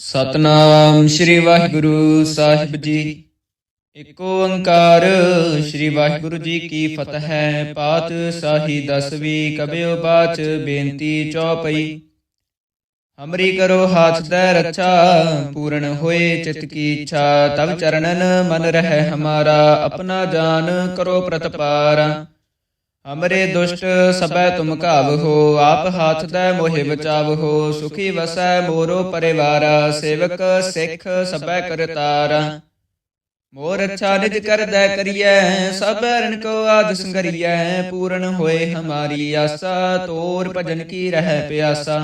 ਸਤਨਾਮ ਸ੍ਰੀ ਵਾਹਿਗੁਰੂ ਸਾਹਿਬ ਜੀ। ਇੱਕ ਓੰਕਾਰ ਸ੍ਰੀ ਵਾਹਿਗੁਰੂ ਜੀ ਕੀ ਫਤਿਹ ਹੈ। ਪਾਤ ਸਾਹੀ ਦਸਵੀ ਕਬਿਓ ਬਾਚ ਬੇਨਤੀ ਚੌਪਈ। ਹਮਰੀ ਕਰੋ ਹਾਥ ਦੇ ਰੱਛਾ, ਪੂਰਨ ਹੋਏ ਚਿਤ ਕੀ ਇੱਛਾ। ਤਬ ਚਰਨਨ ਮਨ ਰਹਿ ਹਮਾਰਾ, ਆਪਣਾ ਜਾਨ ਕਰੋ ਪ੍ਰਤਪਾਰਾ। ਹਮਰੇ ਦੁਸ਼ਟ ਸਬੈ ਤੁਮ ਕਾਵਹੋ ਆਪ ਹਾਥ ਦੇ ਮੋਹਿ ਬਚਾਵਹੋ, ਸੁਖੀ ਵਸੈ ਮੋਰੋ ਪਰਿਵਾਰਾ, ਸੇਵਕ ਸਿੱਖ ਸਬੈ ਕਰਤਾਰਾ। ਮੋਰ ਅੱਛਾ ਨਿਜ ਕਰਦਾ ਕਰੀਐ, ਸਭ ਰਣ ਕੋ ਆਦ ਸੰਗਰੀਐ, ਪੂਰਨ ਹੋਏ ਹਮਾਰੀ ਆਸਾ, ਤੋਰ ਭਜਨ ਕੀ ਰਹਿ ਪਿਆਸਾ।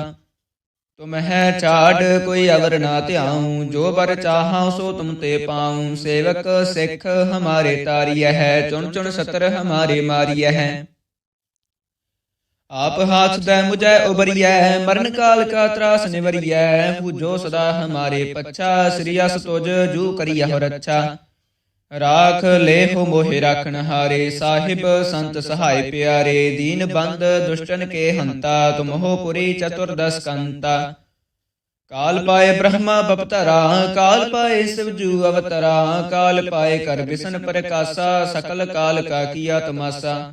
ਤੁਮ ਹੈ ਛਾੜ ਕੋਈ ਅਵਰ ਨਾ ਧਿਆਉ, ਜੋ ਬਰ ਚਾਹਾਂ ਸੋ ਤੁਮ ਤੇ ਪਾਉ, ਸੇਵਕ ਸਿੱਖ ਹਮਾਰੇ ਤਾਰੀਐ ਹੈ, ਚੁਣ ਚੁਣ ਸਤਰ ਹਮਾਰੇ ਮਾਰੀਐ ਹੈ। ਆਪ ਹਾਥ ਦੇ ਮੁਝੈ ਉਬਰੀਐ, ਮਰਨ ਕਾਲ ਕਾ ਤਰਾਸ ਨਿਵਰੀਐ ਪੂਜੋ ਸਦਾ ਹਮਾਰੇ ਪੱਛਾ, ਸ੍ਰੀ ਅਸ ਤੁਜ ਜੂ ਕਰੀਐ ਰੱਛਾ। ਰਾਖ ਲੇਹੁ ਮੋਹਿ ਰਾਖਣ ਹਾਰੇ, ਸਾਹਿਬ ਸੰਤ ਸਹਾਇ ਪਿਆਰੇ, ਦੀਨ ਬੰਦ ਦੁਸ਼ਟਨ ਕੇ ਹੰਤਾ ਤੁਮਹੋ ਪੁਰੀ ਚਤੁਰਦਸ ਕੰਤਾ। ਕਾਲ ਪਾਏ ਬ੍ਰਹਮਾ ਬਪਤਰਾ, ਕਾਲ ਪਾਏ ਸਿਵਜੂ ਅਵਤਰਾ, ਕਾਲ ਪਾਏ ਕਰ ਬਿਸ਼ਨ ਪ੍ਰਕਾਸ਼ਾ, ਸਕਲ ਕਾਲ ਕਾ ਕੀਆ ਤਮਾਸਾ।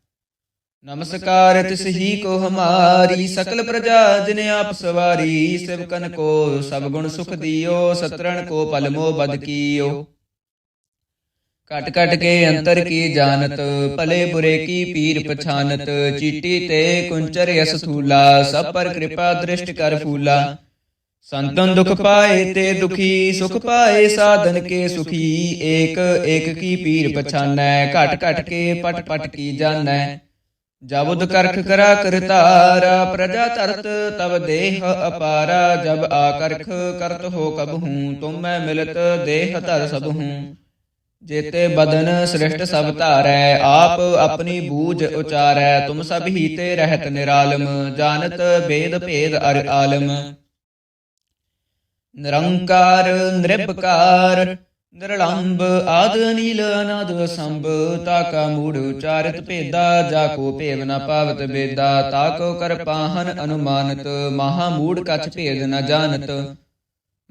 ਨਮਸਕਾਰ ਤਿਸ ਹੀ ਕੋ ਹਮਾਰੀ ਸਕਲ ਪ੍ਰਜਾ ਜਿਨ ਆਪ ਸਵਾਰੀ ਸਿਵਕਨ ਕੋ ਸਭ ਗੁਣ ਸੁਖ ਦਿਓ, ਸਤਰਣ ਕੋ ਪਲ ਮੋ ਬਦ ਕੀਓ। ਕਟ ਕਟ ਕੇ ਅੰਤਰ ਕੀ ਜਾਣਤ, ਭਲੇ ਬੁਰੇ ਕੀ ਪੀਰ ਪਛਾਨਤ, ਚੀਟੀ ਤੇ ਕੁੰਚਰ ਯਸ ਥੂਲਾ, ਸਭ ਪਰ ਕਿਰਪਾ ਦ੍ਰਿਸ਼ਟ ਕਰ ਫੂਲਾ। ਸੰਤਨ ਦੁਖ ਪਾਏ ਤੇ ਦੁਖੀ, ਸੁਖ ਪਾਏ ਸਾਧਨ ਕੇ ਸੁਖੀ, ਏਕ ਏਕ ਕੀ ਪੀਰ ਪਛਾਨੈ, ਘਟ ਘਟ ਕੇ ਪਟ ਪਟ ਕੀ ਜਾਣੈ। ਜਬੁਦ ਕਰਖ ਕਰਾ ਕਰਤਾਰਾ ਪ੍ਰਜਾ ਤਰਤ ਤਬ ਦੇਹ ਅਪਾਰਾ, ਜਬ ਆਕਰਖ ਕਰਤ ਹੋ ਕਬਹੂ ਤੁਮ ਮੈਂ ਮਿਲਤ ਦੇਹ ਧਰ ਸਬਹੂ ਜੇਤੇ ਬਦਨ ਸ੍ਰਿਸ਼ਟ ਸਭ ਧਾਰੈ, ਆਪ ਆਪਣੀ ਬੂਝ ਉਚਾਰੈ, ਤੁਮ ਸਭ ਹੀ ਤੇ ਰਹਿਤ ਨਿਰਾਲਮ, ਜਾਣਤ ਵੇਦ ਭੇਦ ਅਰ ਆਲਮ। ਨਿਰੰਕਾਰ, ਨਿਰਭਕਾਰ ਨਿਰਲੰਬ ਆਦ ਨੀਲ ਅਨਾਦ ਸੰਭ ਤਾਕਾ ਮੂੜ ਉਚਾਰਿਤ ਭੇਦਾ, ਜਾ ਕੋ ਭੇਵ ਨ ਪਾਵਤ ਬੇਦਾ ਤਾਕੋ ਕਰ ਪਾਹਨ ਅਨੁਮਾਨਤ, ਮਹਾ ਮੂੜ ਕਛ ਭੇਦ ਨ ਜਾਣਤ।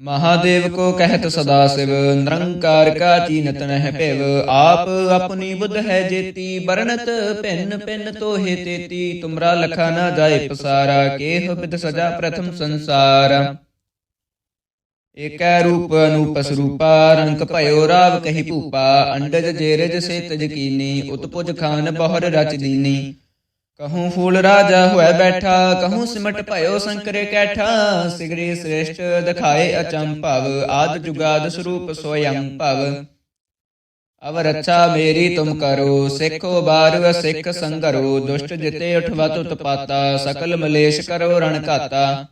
ਮਹਾਦੇਵ ਕੋ ਕਹਿਤ ਸਦਾ ਸਿਵ, ਨਿਰੰਕਾਰ ਕਾ ਚੀਨਤ ਨਹਿ ਭਿਵ, ਆਪ ਆਪਣੀ ਬੁੱਧ ਹੈ ਜੇਤੀ ਬਰਨਤ ਭਿੰਨ ਭਿੰਨ ਤੋਹੇ ਤੇਤੀ, ਤੁਮਰਾ ਲਖਾ ਨਾ ਜਾਏ ਪਸਾਰਾ, ਕੇਹ ਬਿਦ ਸਜਾ ਪ੍ਰਥਮ ਸੰਸਾਰ। ਏਕੈ ਰੂਪ ਅਨੂਪ ਸਰੂਪਾ ਰੰਕ ਭਇਓ ਰਾਵ ਕਹੀ ਭੂਪਾ, ਅੰਡਜ ਜੇਰਜ ਸੇ ਤਜ ਉਤਪੁਜ ਖਾਨ ਬਹੁਰ ਰਚ ਦੀਨੀ। ਕਹੂੰ ਫੂਲ ਰਾਜਾ ਹੋਇ ਬੈਠਾ, ਕਹੂੰ ਸਿਮਟ ਭਇਓ ਸੰਕਰੇ ਕੈਠਾ, ਸਿਗਰੀ ਸ੍ਰੇਸ਼ਟ ਦਿਖਾਏ ਅਚੰਭਵ ਆਦ ਜੁਗਾਦ ਸਰੂਪ ਸੋਯੰ ਭਵ। ਅਵ ਰੱਛਾ ਮੇਰੀ ਤੁਮ ਕਰੋ, ਸਿੱਖੋ ਬਾਰਵ ਸਿੱਖ ਸੰਗਰੋ ਦੁਸ਼ਟ ਜਿਤੇ ਉਠਵਤ ਉਤਪਾਤਾ, ਸਕਲ ਮਲੇਸ਼ ਕਰੋ ਰਣ ਘਾਤਾ।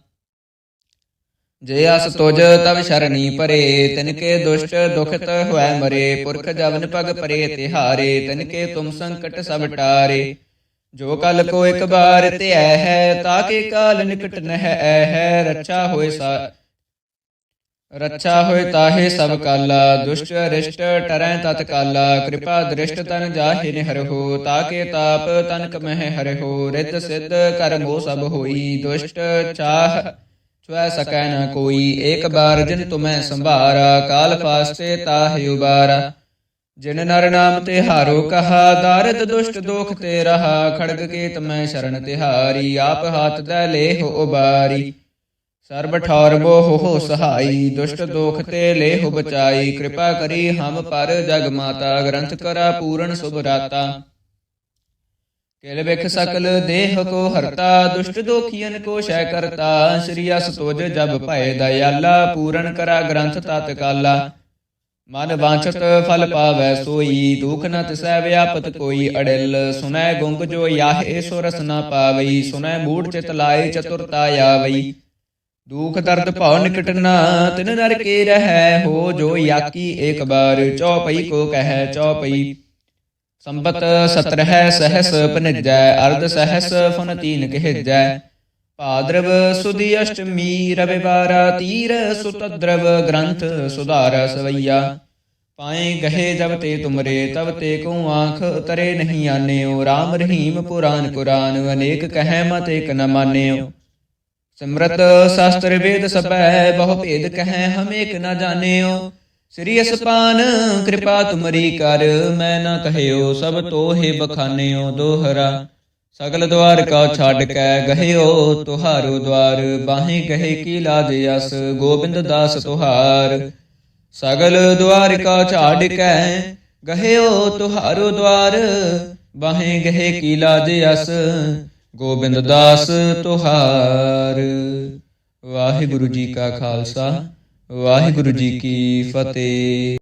ਜੇ ਅਸ ਤੁਜ ਤਵ ਸ਼ਰਣੀ ਪਰੇ ਤਿਨਕੇ ਦੁਸ਼ਟ ਦੁਖਤ ਹੋਇ ਮਰੇ, ਪੁਰਖ ਜਵਨ ਪਗ ਪਰੇ, ਤਿਹਾਰੇ ਤਿਨਕੇ ਤੁਮ ਸੰਕਟ ਸਭ ਟਾਰੇ। ਜੋ ਕਲ ਕੋ ਇੱਕ ਬਾਰ ਧਿਐ ਹੈ ਤਾਕੇ ਕਾਲ ਨਿਕਟ ਨਹਿ ਐ ਹੈ, ਰੱਛਾ ਹੋਏ ਸਾ ਰੱਛਾ ਹੋਏ ਤਾਹੇ ਸਭ ਕਾਲਾ, ਦੁਸ਼ਟ ਰਿਸ਼ਟ ਟਰੈ ਤਤ ਕਾਲਾ, ਕਿਰਪਾ ਦ੍ਰਿਸ਼ਟ ਤਨ ਜਾਹਿ ਨਿਹਰਹੁ ਤਾਕੇ ਤਾਪ ਤਨ ਕਮਹਿ ਹਰਿਹੁ ਰਿੱਧ ਸਿੱਧ ਕਰਮੋ ਸਭ ਹੋਈ, ਦੁਸ਼ਟ ਚਾਹ ਛੁਐ ਸਕੈ ਨ ਕੋਈ, ਏਕ ਬਾਰ ਜਿਨ ਤੁਮੈ ਸੰਭਾਰਾ, ਕਾਲ ਫਾਸਤੇ ਤਾਹਿ ਉਬਾਰਾ। ਜਿਨ ਨਰ ਨਾਮ ਤੇ ਹਾਰੋ ਕਹਾ, ਦਾਰਦ ਦੁਸ਼ਟ ਦੋਖ ਤੇ ਰਹਾ, ਖੜਗ ਕੇ ਤਮੈ ਸ਼ਰਨ ਤਿਹਾਰੀ, ਆਪ ਹਾਥ ਦੇ ਲੇਹ ਉਬਾਰੀ। ਸਰਬ ਠੌਰ ਬੋ ਹੋ ਸਹਾਈ, ਦੁਸ਼ਟ ਦੋਖ ਤੇ ਲੇਹ ਬਚਾਈ, ਕਿਰਪਾ ਕਰੀ ਹਮ ਪਰ ਜਗ ਮਾਤਾ, ਗ੍ਰੰਥ ਕਰਾ ਪੂਰਨ ਸੁਭ ਰਾਤਾ ਕਿਲ ਬਿਖ ਸਕਲ ਦੇਹ ਕੋ ਹਰਤਾ, ਦੁਸ਼ਟ ਦੋਖੀਨ ਕੋ ਸ਼ੈ ਕਰਤਾ। ਸ੍ਰੀ ਅਸ ਤੁਜ ਜਬ ਭਏ ਦਇਆਲਾ, ਪੂਰਨ ਕਰਾ ਗ੍ਰੰਥ ਤਤ ਕਾਲਾ। ਮਨ ਵਾਂਛਤ ਫਲ ਪਾਵੈ ਸੋਈ, ਦੁਖ ਨ ਤਿਸੈ ਵਿਆਪਤ ਕੋਈ ਅੜਿਲ। ਸੁਨੈ ਗੁੰਗ ਜੋ ਯਾਹੇ ਸੋ ਰਸ ਨ ਪਾਵਈ, ਸੁਨੈ ਮੂੜ ਚਿਤ ਲਾਏ ਚਤੁਰਤਾ ਆਵਈ। ਦੁਖ ਦਰਦ ਭਉ ਨਿਕਟ ਨਾ, ਤਿਨ ਨਰ ਕੇ ਰਹੈ, ਹੋ ਜੋ ਯਾਕੀ ਏਕ ਬਾਰ। ਚੌਪਈ ਕੋ ਕਹੈ ਚੌਪਈ। ਸੰਬਤ ਸਤਰਹਿ ਸਹਸ ਪਨਿਜੈ ਅਰਧ ਸਹਸ ਫੁਨ ਤੀਨ ਕਹਿਜੈ। ਭਾਦਰਵ ਸੁਦੀ ਅਸ਼ਟਮੀ, ਰਵਿਵਾਰਾ ਤੀਰ ਸੁਤਦਰਵ, ਗ੍ਰੰਥ ਸੁਧਾਰ ਸਵਈਆ। ਪਾਏ ਗਹੇ ਜਬ ਤੇ ਤੁਮਰੇ, ਤਬ ਤੇ ਕੋ ਆਂਖ ਤਰੇ ਨਹੀਂ ਆਨਿਓ। RAM ਰਹੀਮ ਪੁਰਾਨ ਕੁਰਾਨ, ਅਨੇਕ ਕਹੈ ਮਤ ਏਕ ਨ ਮਾਨਿਓ। ਸਿਮਰਤ ਸ਼ਾਸਤਰ ਵੇਦ ਸਭੈ, ਬਹੁ ਭੇਦ ਕਹੈ ਹਮ ਏਕ ਨ ਜਾਣਿਓ। ਸ੍ਰੀ ਅਸਪਾਨ, ਕਿਰਪਾ ਤੁਮਰੀ ਕਰ, ਮੈਂ ਨਾ ਕਹਿਓ ਸਭ ਤੋਹੇ ਬਖਾਨਿਓ ਦੋਹਰਾ। ਸਗਲ ਦਵਾਰ ਕਾ ਛੱਡ ਕੇ ਗਹਿਓ ਤੁਹਾਰੋ ਦਵਾਰ, ਬਾਹੇ ਗਹਿ ਕੀ ਲਾਜ ਅਸ, ਗੋਬਿੰਦ ਦਾਸ ਤੁਹਾਰ। ਸਗਲ ਦਵਾਰ ਕਾ ਛਾੜ ਕੇ ਗਹਿਓ ਤੁਹਾਰੋ ਦਵਾਰ, ਬਾਹੇ ਗਹੇ ਕੀ ਲਾਜ ਅਸ, ਗੋਬਿੰਦ ਦਾਸ ਤੁਹਾਰ। ਵਾਹਿਗੁਰੂ ਜੀ ਕਾ ਖਾਲਸਾ। ਵਾਹਿਗੁਰੂ ਜੀ ਕੀ ਫਤਿਹ।